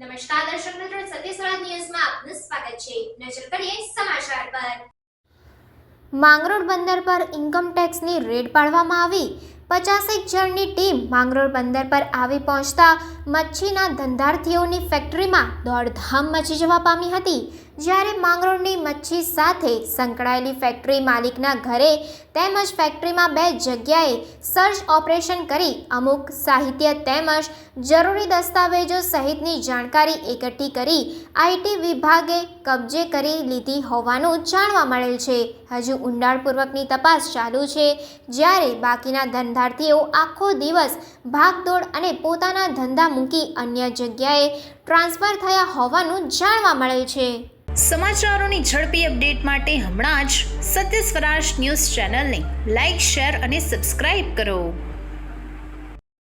નમસ્કાર દર્શક મિત્રો સત્ય સ્વરાજ ન્યૂઝમાં આપનું સ્વાગત છે. નજર કરીએ સમાચાર પર. માંગરોળ બંદર પર ઇન્કમ ટેક્સની રેડ પાડવામાં આવી. પચાસેક જણની ટીમ માંગરોળ બંદર પર આવી પહોંચતા મચ્છીના ધંધાર્થીઓની ફેક્ટરીમાં દોડધામ મચી જવા પામી હતી. જ્યારે માંગરોળની મચ્છી સાથે સંકળાયેલી ફેક્ટરી માલિકના ઘરે તેમજ ફેક્ટરીમાં બે જગ્યાએ સર્ચ ઓપરેશન કરી અમુક સાહિત્ય તેમજ જરૂરી દસ્તાવેજો સહિતની જાણકારી એકઠી કરી આઈટી વિભાગે કબજે કરી લીધી હોવાનું જાણવા મળેલ છે. હજુ ઊંડાણપૂર્વકની તપાસ ચાલુ છે. જ્યારે બાકીના ધંધાર્થીઓ આખો દિવસ ભાગદોડ અને પોતાના ધંધા મૂકી અન્ય જગ્યાએ ટ્રાન્સફર થયા હોવાનું જાણવા મળે છે. સમાચારોની ઝડપી અપડેટ માટે હમણાં જ સત્ય સ્વરાજ ન્યૂઝ ચેનલને લાઇક શેર અને સબસ્ક્રાઇબ કરો.